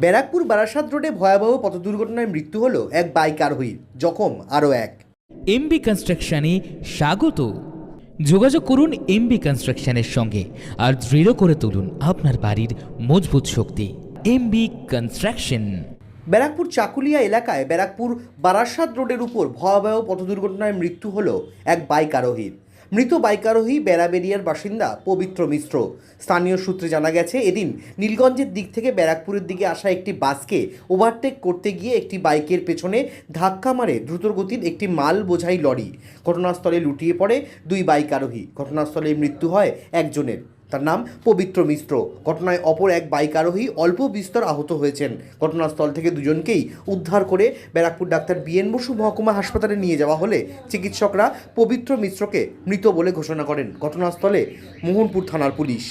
ব্যারাকপুর বারাসাত রোডে ভয়াবহ পথ দুর্ঘটনায় মৃত্যু হলো এক বাইক আরোহীর জখম আরও এক। এমবি কনস্ট্রাকশনে স্বাগত। যোগাযোগ করুন এমবি কনস্ট্রাকশনের সঙ্গে আর দৃঢ় করে তুলুন আপনার বাড়ির মজবুত শক্তি। MB construction. ব্যারাকপুর চাকুলিয়া এলাকায় ব্যারাকপুর বারাসাত রোডের উপর ভয়াবহ পথ দুর্ঘটনায় মৃত্যু হলো এক বাইক আরোহীর মৃত বাইকারোহী বেড়াবেরিয়ার বাসিন্দা পবিত্র মিশ্র। স্থানীয় সূত্রে জানা গেছে, এদিন নীলগঞ্জের দিক থেকে ব্যারাকপুরের দিকে আসা একটি বাসকে ওভারটেক করতে গিয়ে একটি বাইকের পেছনে ধাক্কা মারে দ্রুতগতির একটি মাল বোঝাই লরি। ঘটনাস্থলে লুটিয়ে পড়ে দুই বাইক আরোহী ঘটনাস্থলে মৃত্যু হয় একজনের। তার নাম পবিত্র মিশ্র। ঘটনায় অপর এক বাইক আরোহী অল্প বিস্তর আহত হয়েছেন। ঘটনাস্থল থেকে দুজনকেই উদ্ধার করে ব্যারাকপুর ডাক্তার বিএন বসু মহকুমা হাসপাতালে নিয়ে যাওয়া হলে চিকিৎসকরা পবিত্র মিশ্রকে মৃত বলে ঘোষণা করেন। ঘটনাস্থলে মোহনপুর থানার পুলিশ।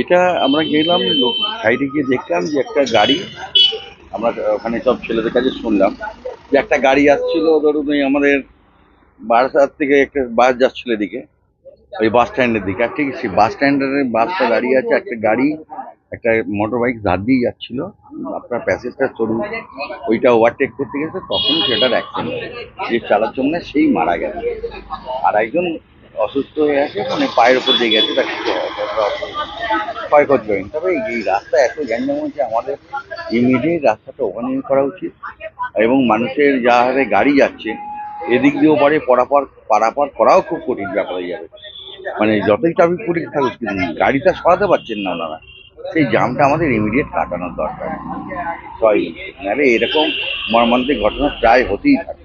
এটা আমরা গেলাম সাইডে গিয়ে দেখলাম যে একটা গাড়ি, আমরা ওখানে সব ছেলেদের কাছে শুনলাম যে একটা গাড়ি আসছিল, ধরুন আমাদের বারাসাত থেকে একটা বাস যাচ্ছিল এদিকে। ওই বাস স্ট্যান্ডের দিকে। আর ঠিক সেই বাস স্ট্যান্ডের বাসটা দাঁড়িয়ে আছে একটা গাড়ি, একটা মোটর বাইক ধার দিয়ে যাচ্ছিল। আপনার প্যাসেজটা চলুন, ওইটা ওভারটেক করতে গেছে, তখন সেটার অ্যাক্সিডেন্ট যে চালাচ্ছিল না সেই মারা গেছে। আর একজন অসুস্থ হয়ে আছে মানে পায়ের উপর দিয়ে গেছে তার কিছু ক্ষয়ক্ষতি হয়নি তবে এই রাস্তা এত গ্যাঞ্জাম হচ্ছে আমাদের ইমিডিয়েট রাস্তাটা ওখানে করা উচিত। এবং মানুষের যা হারে গাড়ি যাচ্ছে, এদিক দিয়েও পারে পরাপার, পারাপার করাও খুব কঠিন ব্যাপার হয়ে যাবে। মানে যতই ট্রাফিক পুলিশ থাকুক কিন্তু গাড়িটা সরাতে পারছেন না ওনারা। সেই জামটা আমাদের ইমিডিয়েট কাটানোর দরকার। সরি নাহলে এরকম মর্মান্তিক ঘটনা প্রায় হতেই থাকে।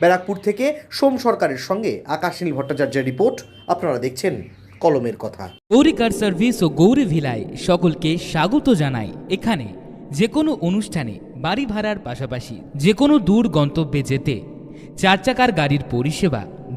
ব্যারাকপুর থেকে সোম সরকারের সঙ্গে আকাশনীল ভট্টাচার্যের রিপোর্ট। আপনারা দেখছেন কলমের কথা। গৌরী কার সার্ভিস ও গৌরী ভিলায় সকলকে স্বাগত জানাই। এখানে যে কোনো অনুষ্ঠানে বাড়ি ভাড়ার পাশাপাশি যে কোনো দূর গন্তব্যে যেতে চার চাকার গাড়ির পরিষেবা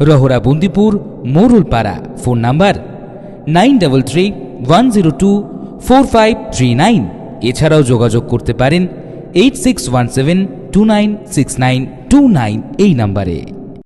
Rahara Bandipur Morulpara phone number nine double three one zero two four five three nine এছাড়াও যোগাযোগ করতে পারেন eight six one seven two nine six nine two nine এই নাম্বারে